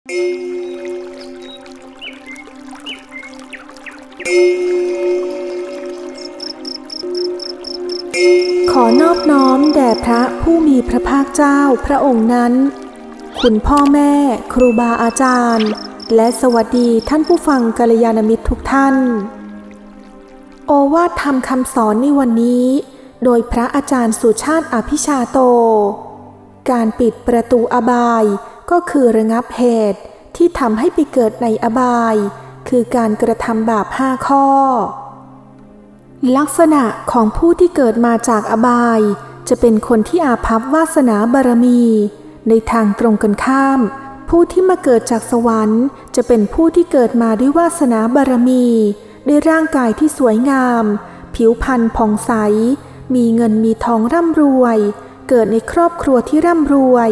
ขอนอบน้อมแด่พระผู้มีพระภาคเจ้าพระองค์นั้น คุณพ่อแม่ครูบาอาจารย์ และสวัสดีท่านผู้ฟังกัลยาณมิตรทุกท่าน โอวาทธรรมคำสอนในวันนี้ โดยพระอาจารย์สุชาติอภิชาโต การปิดประตูอบาย ก็คือระงับเหตุที่ทำให้ไปเกิดในอบาย คือการกระทำบาปห้าข้อ ลักษณะของผู้ที่เกิดมาจากอบาย จะเป็นคนที่อาภัพวาสนาบารมี ในทางตรงกันข้าม ผู้ที่มาเกิดจากสวรรค์ จะเป็นผู้ที่เกิดมาด้วยวาสนาบารมีด้วยร่างกายที่สวยงาม ผิวพรรณผ่องใส มีเงินมีทองร่ำรวย เกิดในครอบครัวที่ร่ำรวย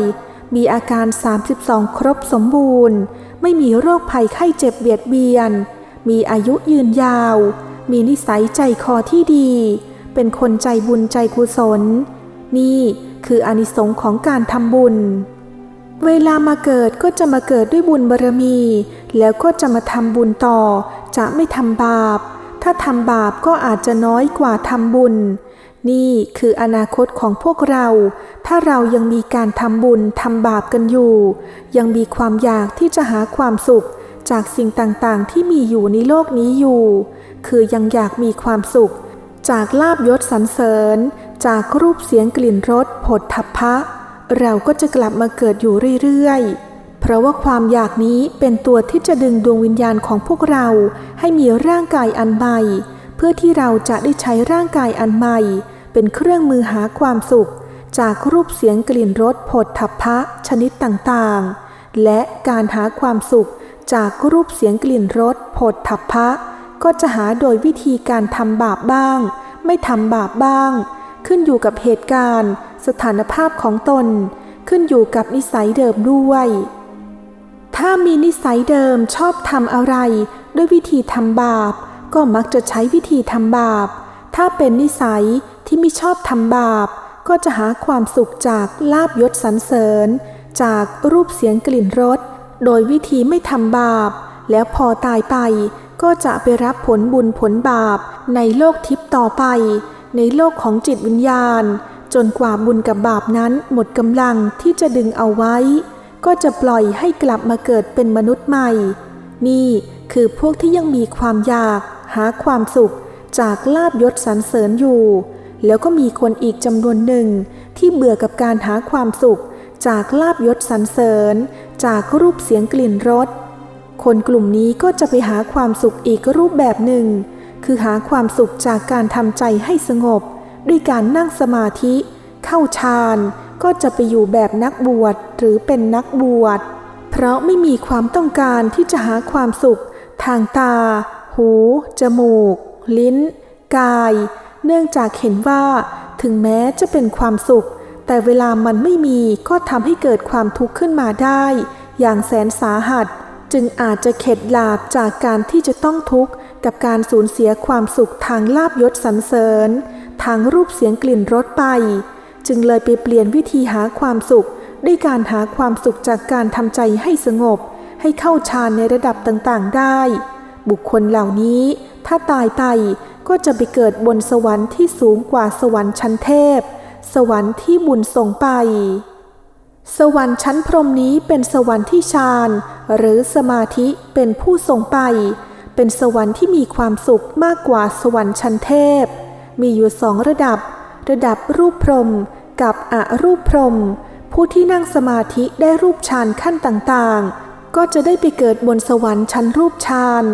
มีอาการ 32 ครบสมบูรณ์ ไม่มีโรคภัยไข้เจ็บเบียดเบียน มีอายุยืนยาว มีนิสัยใจคอที่ดี เป็นคนใจบุญใจกุศล นี่คืออนิสงส์ของการทำบุญ เวลามาเกิดก็จะมาเกิดด้วยบุญบารมี แล้วก็จะมาทำบุญต่อ จะไม่ทำบาป ถ้าทำบาปก็อาจจะน้อยกว่าทำบุญ นี่คืออนาคตของพวกเรา ถ้าเรายังมีการทำบุญทำบาปกันอยู่ ยังมีความอยากที่จะหาความสุขจากสิ่งต่างๆ ที่มีอยู่ในโลกนี้อยู่ คือยังอยากมีความสุข จากลาบยศสรรเสริญ จากรูปเสียงกลิ่นรสผดทัพพะ เราก็จะกลับมาเกิดอยู่เรื่อยๆ เพราะว่าความอยากนี้เป็นตัวที่จะดึงดวงวิญญาณของพวกเราให้มีร่างกายอันใหม่ เพื่อที่เราจะได้ใช้ร่างกายอันใหม่ เป็นเครื่องมือหาความสุข จากรูปเสียงกลิ่นรสผดทัพพะชนิดต่างๆ และการหาความสุขจากรูปเสียงกลิ่นรสผดทัพพะ ก็จะหาโดยวิธีการทำบาปบ้าง ไม่ทำบาปบ้าง ขึ้นอยู่กับเหตุการณ์ สถานภาพของตน ขึ้นอยู่กับนิสัยเดิมด้วย ถ้ามีนิสัยเดิมชอบทำอะไร ด้วยวิธีทำบาป ก็มักจะใช้วิธีทำบาป ถ้าเป็นนิสัยที่ไม่ชอบทำบาป ก็จะหาความสุขจากลาบยศสรรเสริญ จากรูปเสียงกลิ่นรส โดยวิธีไม่ทำบาป แล้วพอตายไป ก็จะไปรับผลบุญผลบาป ในโลกทิพย์ต่อไป ในโลกของจิตวิญญาณ จนกว่าบุญกับบาปนั้นหมดกำลังที่จะดึงเอาไว้ ก็จะปล่อยให้กลับมาเกิดเป็นมนุษย์ใหม่ นี่คือพวกที่ยังมีความอยาก หาความสุขจากลาบยศสรรเสริญอยู่ แล้วก็มีคนอีกจำนวนหนึ่ง ที่เบื่อกับการหาความสุข จากลาบยศสรรเสริญ จากรูปเสียงกลิ่นรสคนกลุ่มนี้ก็จะไปหาความสุขอีกรูปแบบหนึ่ง คือหาความสุขจากการทำใจให้สงบ ด้วยการนั่งสมาธิ เข้าฌานก็จะไปอยู่แบบนักบวชหรือเป็นนักบวช เพราะไม่มีความต้องการที่จะหาความสุข ทางตา หู จมูก ลิ้น กาย เนื่องจากเห็นว่า ถึงแม้จะเป็นความสุข แต่เวลามันไม่มีก็ทำให้เกิดความทุกข์ขึ้นมาได้ อย่างแสนสาหัส จึงอาจจะเข็ดหลาบจากการที่จะต้องทุกข์กับการสูญเสียความสุขทางลาบยศสรรเสริญ ทางรูปเสียงกลิ่นรสไป จึงเลยไปเปลี่ยนวิธีหาความสุข ด้วยการหาความสุขจากการทำใจให้สงบ ให้เข้าฌานในระดับต่างๆได้ บุคคลเหล่านี้ถ้าตายไปก็จะไปเกิดบนสวรรค์ที่สูงกว่าสวรรค์ชั้นเทพ สวรรค์ที่บุญส่งไป สวรรค์ชั้นพรหมนี้เป็นสวรรค์ที่ฌานหรือสมาธิเป็นผู้ส่งไป เป็นสวรรค์ที่มีความสุขมากกว่าสวรรค์ชั้นเทพ มีอยู่สองระดับ ระดับรูปพรหมกับอรูปพรหมผู้ที่นั่งสมาธิได้รูปฌานขั้นต่างๆ ก็จะได้ไปเกิดบนสวรรค์ชั้นรูปฌาน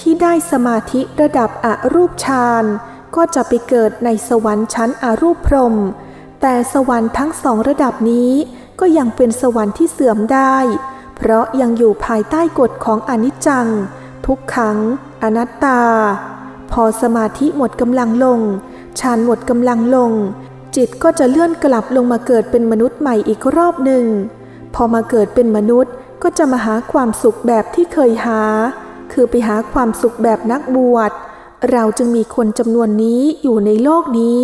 ที่ได้สมาธิระดับอรูปฌานก็จะไปเกิดในสวรรค์ชั้นอรูปพรหมแต่สวรรค์ทั้งสองระดับนี้ก็ยังเป็นสวรรค์ที่เสื่อมได้ เพราะยังอยู่ภายใต้กฎของอนิจจัง ทุกขัง อนัตตา พอสมาธิหมดกำลังลงฌานหมดกำลังลง จิตก็จะเลื่อนกลับลงมาเกิดเป็นมนุษย์ใหม่อีกรอบหนึ่ง พอมาเกิดเป็นมนุษย์ก็จะมาหาความสุขแบบที่เคยหา คือไปหาความสุขแบบนักบวช เราจึงมีคนจำนวนนี้อยู่ในโลกนี้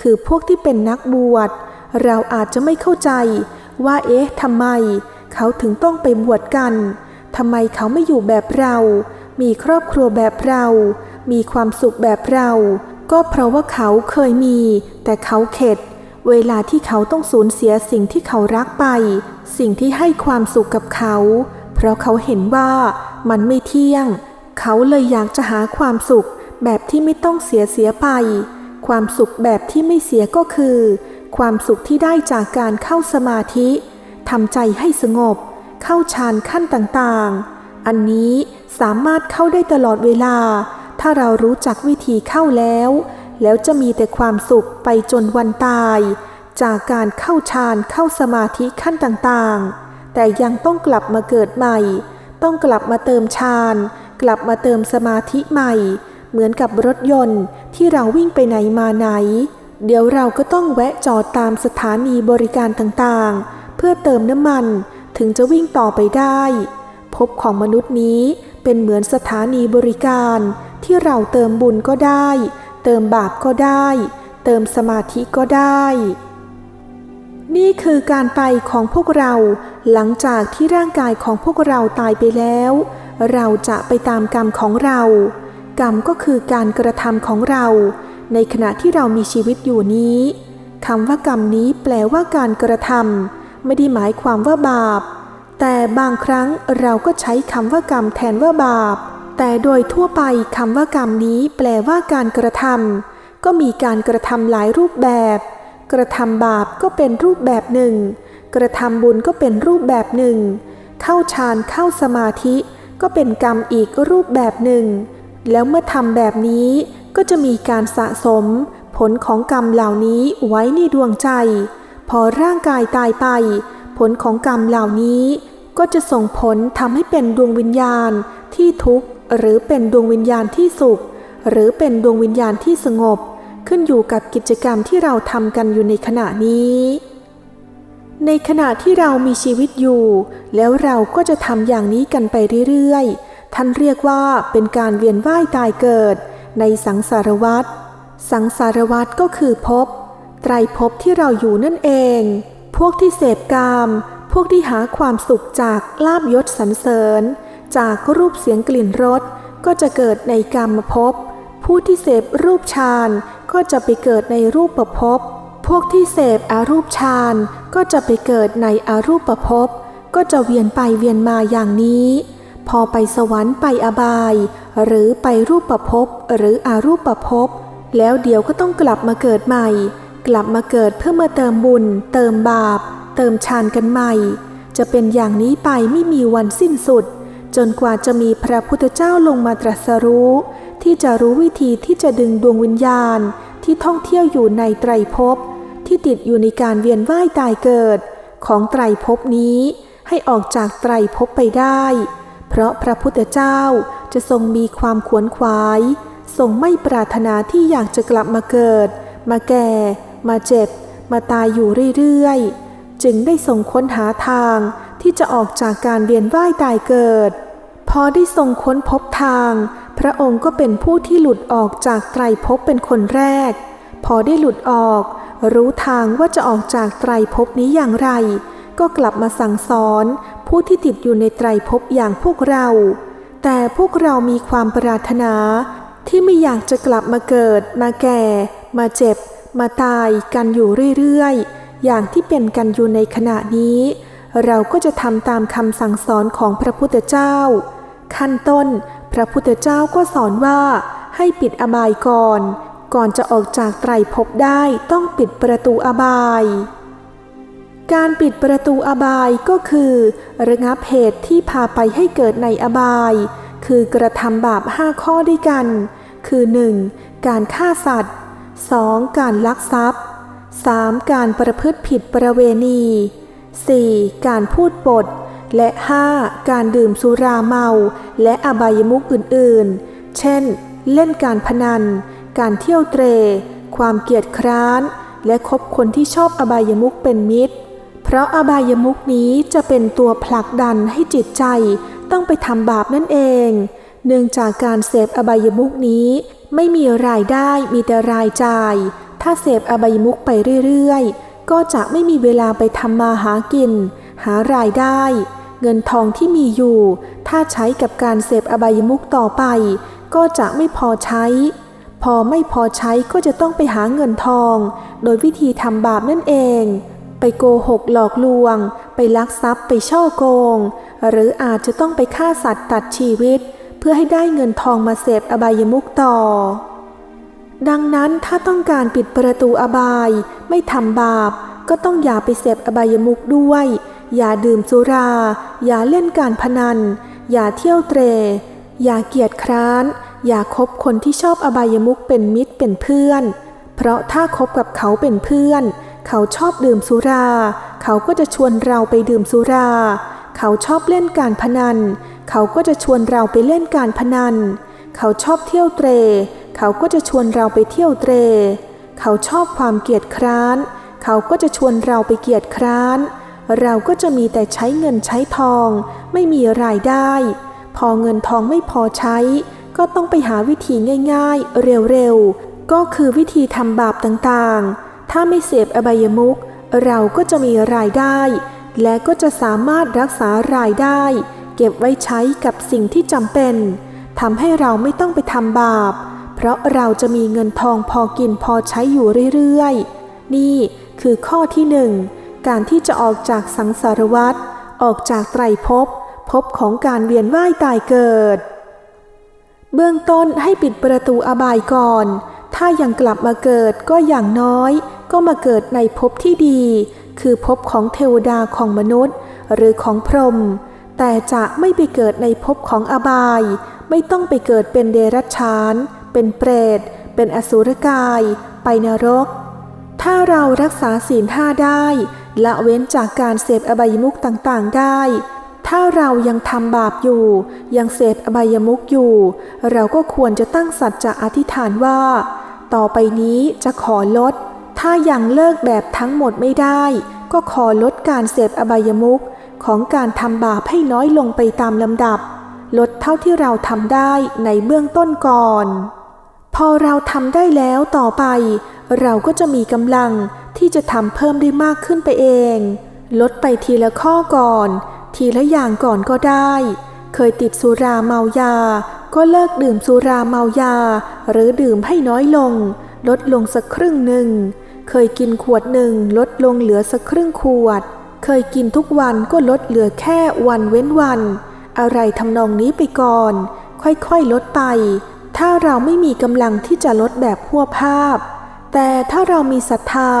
คือพวกที่เป็นนักบวช เราอาจจะไม่เข้าใจว่าเอ๊ะทำไม เขาถึงต้องไปบวชกันทำไมเขาไม่อยู่แบบเรา มีครอบครัวแบบเรา มีความสุขแบบเรา ก็เพราะว่าเขาเคยมี แต่เขาเข็ด เวลาที่เขาต้องสูญเสียสิ่งที่เขารักไป สิ่งที่ให้ความสุขกับเขา เพราะเขาเห็นว่ามันไม่เที่ยง เขาเลยอยากจะหาความสุขแบบที่ไม่ต้องเสียเสียไป ความสุขแบบที่ไม่เสียก็คือ ความสุขที่ได้จากการเข้าสมาธิทำใจให้สงบ เข้าฌานขั้นต่างๆ อันนี้สามารถเข้าได้ตลอดเวลา ถ้าเรารู้จักวิธีเข้าแล้ว แล้วจะมีแต่ความสุขไปจนวันตาย จากการเข้าฌานเข้าสมาธิขั้นต่างๆ แต่ยังต้องกลับมาเกิดใหม่ ต้องกลับมาเติมฌาน กลับมาเติมสมาธิใหม่ เหมือนกับรถยนต์ที่เราวิ่งไปไหนมาไหน เดี๋ยวเราก็ต้องแวะจอดตามสถานีบริการต่างๆ เพื่อเติมน้ำมันถึงจะวิ่งต่อไปได้ ภพของมนุษย์นี้เป็นเหมือนสถานีบริการ ที่เราเติมบุญก็ได้ เติมบาปก็ได้ เติมสมาธิก็ได้ นี่คือการไปของพวกเรา หลังจากที่ร่างกายของพวกเราตายไปแล้ว เราจะไปตามกรรมของเรา กรรมก็คือการกระทำของเรา ในขณะที่เรามีชีวิตอยู่นี้คำว่ากรรมนี้แปลว่าการกระทำไม่ได้หมายความว่าบาป แต่บางครั้งเราก็ใช้คำว่ากรรมแทนว่าบาป แต่โดยทั่วไปคำว่ากรรมนี้แปลว่าการกระทำก็มีการกระทำหลายรูปแบบ กระทำบาปก็เป็นรูปแบบหนึ่ง กระทำบุญก็เป็นรูปแบบหนึ่ง เข้าฌานเข้าสมาธิก็เป็นกรรมอีกรูปแบบหนึ่ง แล้วเมื่อทำแบบนี้ก็จะมีการสะสม ผลของกรรมเหล่านี้ไว้ในดวงใจ พอร่างกายตายไป ผลของกรรมเหล่านี้ ก็จะส่งผลทำให้เป็นดวงวิญญาณที่ทุกข์ หรือเป็นดวงวิญญาณที่สุข หรือเป็นดวงวิญญาณที่สงบ ขึ้นอยู่กับกิจกรรมที่เราทำกันอยู่ในขณะนี้ ในขณะที่เรามีชีวิตอยู่ แล้วเราก็จะทำอย่างนี้กันไปเรื่อยๆ ท่านเรียกว่าเป็นการเวียนว่ายตายเกิด ในสังสารวัฏสังสารวัฏก็คือภพไตรภพที่เราอยู่นั่นเอง พวกที่เสพกาม พวกที่หาความสุขจากลาบยศสรรเสริญ จากรูปเสียงกลิ่นรสก็จะเกิดในกามภพผู้ที่เสพรูปฌานก็จะไปเกิดในรูปประพบพ วกที่เสพอารูปฌานก็จะไปเกิดในอารูปประพบก็จะเวียนไปเวียนมาอย่างนี้ พอไปสวรรค์ไปอบาย หรือไปรูปประพบหรืออารูปประพบแล้วเดี๋ยวก็ต้องกลับมาเกิดใหม่ กลับมาเกิดเพื่อมาเติมบุญ เติมบาป เติมฌานกันใหม่ จะเป็นอย่างนี้ไปไม่มีวันสิ้นสุด จนกว่าจะมีพระพุทธเจ้าลงมาตรัสรู้ ที่จะรู้วิธีที่จะดึงดวงวิญญาณที่ท่องเที่ยวอยู่ในไตรภพ ที่ติดอยู่ในการเวียนว่ายตายเกิด ของไตรภพนี้ให้ออกจากไตรภพไปได้ เพราะพระพุทธเจ้าจะทรงมีความขวนขวาย ทรงไม่ปรารถนาที่อยากจะกลับมาเกิด มาแก่ มาเจ็บ มาตายอยู่เรื่อยๆ จึงได้ทรงค้นหาทางที่จะออกจากการเวียนว่ายตายเกิด พอได้ทรงค้นพบทาง พระองค์ก็เป็นผู้ที่หลุดออกจากไตรภพเป็นคนแรก พอได้หลุดออก รู้ทางว่าจะออกจากไตรภพนี้อย่างไร ก็กลับมาสั่งสอน ผู้ที่ติดอยู่ในไตรภพอย่างพวกเรา แต่พวกเรามีความปรารถนา ที่ไม่อยากจะกลับมาเกิด มาแก่ มาเจ็บ มาตายกันอยู่เรื่อยๆ อย่างที่เป็นกันอยู่ในขณะนี้ เราก็จะทำตามคำสั่งสอนของพระพุทธเจ้า ขั้นต้น พระพุทธเจ้าก็สอนว่าให้ปิดอบายก่อน ก่อนจะออกจากไตรภพได้ต้องปิดประตูอบาย การปิดประตูอบายก็คือ ระงับเหตุที่พาไปให้เกิดในอบาย คือกระทำบาปห้าข้อด้วยกัน คือ 1. การฆ่าสัตว์ 2. การลักทรัพย์ 3. การประพฤติผิดประเวณี 4. การพูดปด และ 5. การดื่มสุราเมา และอบายมุขอื่นๆ เช่น เล่นการพนัน การเที่ยวเตร ความเกียจคร้าน และคบคนที่ชอบอบายมุขเป็นมิตร เพราะอบายมุขนี้จะเป็นตัวผลักดันให้จิตใจต้องไปทำบาปนั่นเอง เนื่องจากการเสพอบายมุขนี้ ไม่มีรายได้มีแต่รายจ่าย ถ้าเสพอบายมุขไปเรื่อยๆ ก็จะไม่มีเวลาไปทำมาหากิน หารายได้ เงินทองที่มีอยู่ ถ้าใช้กับการเสพอบายมุกต่อไป ก็จะไม่พอใช้ พอไม่พอใช้ก็จะต้องไปหาเงินทอง โดยวิธีทำบาปนั่นเอง ไปโกหกหลอกลวง ไปลักทรัพย์ไปช่อโกง หรืออาจจะต้องไปฆ่าสัตว์ตัดชีวิต เพื่อให้ได้เงินทองมาเสพอบายมุกต่อ ดังนั้นถ้าต้องการปิดประตูอบาย ไม่ทำบาป ก็ต้องอย่าไปเสพอบายมุกด้วย อย่าดื่มสุรา อย่าเล่นการพนัน อย่าเที่ยวเตร อย่าเกียจคร้าน อย่าคบคนที่ชอบอบายมุกเป็นมิตรเป็นเพื่อน เพราะถ้าคบกับเขาเป็นเพื่อน เขาชอบดื่มสุรา เขาก็จะชวนเราไปดื่มสุรา เขาชอบเล่นการพนัน เขาก็จะชวนเราไปเล่นการพนัน เขาชอบเที่ยวเตร เขาก็จะชวนเราไปเที่ยวเตร เขาชอบความเกียจคร้าน เขาก็จะชวนเราไปเกียจคร้าน เราก็จะมีแต่ใช้เงินใช้ทอง ไม่มีรายได้ พอเงินทองไม่พอใช้ ก็ต้องไปหาวิธีง่ายๆ เร็วๆ ก็คือวิธีทำบาปต่างๆ ถ้าไม่เสพอบายมุกเราก็จะมีรายได้ และก็จะสามารถรักษารายได้ เก็บไว้ใช้กับสิ่งที่จำเป็นทำให้เราไม่ต้องไปทำบาป เพราะเราจะมีเงินทองพอกินพอใช้อยู่เรื่อยๆ นี่คือข้อที่หนึ่งการที่จะออกจากสังสารวัฏออกจากไตรภพภพของการเวียนว่ายตายเกิด เบื้องต้นให้ปิดประตูอบายก่อน ถ้ายังกลับมาเกิดก็อย่างน้อย ก็มาเกิดในภพที่ดี คือภพของเทวดาของมนุษย์ หรือของพรหม แต่จะไม่ไปเกิดในภพของอบาย ไม่ต้องไปเกิดเป็นเดรัจฉาน เป็นเปรต เป็นอสุรกาย ไปนรก ถ้าเรารักษาศีลห้าได้ ละเว้นจากการเสพอบายมุกต่างๆได้ ถ้าเรายังทำบาปอยู่ ยังเสพอบายมุกอยู่ เราก็ควรจะตั้งสัจจะอธิษฐานว่า ต่อไปนี้จะขอลด ถ้ายังเลิกแบบทั้งหมดไม่ได้ ก็ขอลดการเสพอบายมุกของการทำบาปให้น้อยลงไปตามลำดับ ลดเท่าที่เราทำได้ในเบื้องต้นก่อน พอเราทำได้แล้วต่อไป เราก็จะมีกำลังที่จะทำเพิ่มได้มากขึ้นไปเอง ลดไปทีละข้อก่อน ทีละอย่างก่อนก็ได้ เคยติดสุราเมายา ก็เลิกดื่มสุราเมายา หรือดื่มให้น้อยลง ลดลงสักครึ่งหนึ่ง เคยกินขวดหนึ่งลดลงเหลือสักครึ่งขวด เคยกินทุกวันก็ลดเหลือแค่วันเว้นวัน อะไรทำนองนี้ไปก่อน ค่อยๆลดไป ถ้าเราไม่มีกำลังที่จะลดแบบพัวภาพ แต่ถ้าเรามีศรัทธา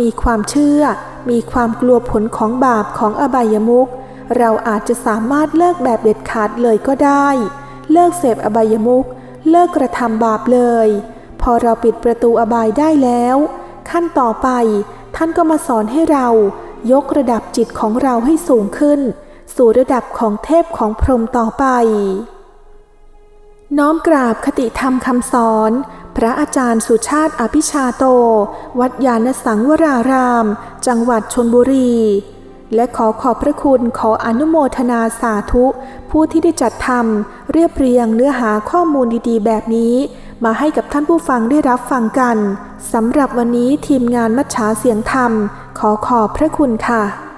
มีความเชื่อ มีความกลัวผลของบาปของอบายมุก เราอาจจะสามารถเลิกแบบเด็ดขาดเลยก็ได้ เลิกเสพอบายมุกเลิกกระทำบาปเลย พอเราปิดประตูอบายได้แล้ว ขั้นต่อไป ท่านก็มาสอนให้เรา ยกระดับจิตของเราให้สูงขึ้น สู่ระดับของเทพของพรหมต่อไป น้อมกราบคติธรรมคำสอน พระอาจารย์สุชาติอภิชาโต วัดยานสังวราราม จังหวัดชนบุรี และขอขอบพระคุณขออนุโมทนาสาธุ ผู้ที่ได้จัดทำเรียบเรียงเนื้อหาข้อมูลดีๆ แบบนี้ มาให้กับท่านผู้ฟังได้รับฟังกันสำหรับวันนี้ทีมงานมัชชาเสียงธรรม ขอขอบพระคุณค่ะ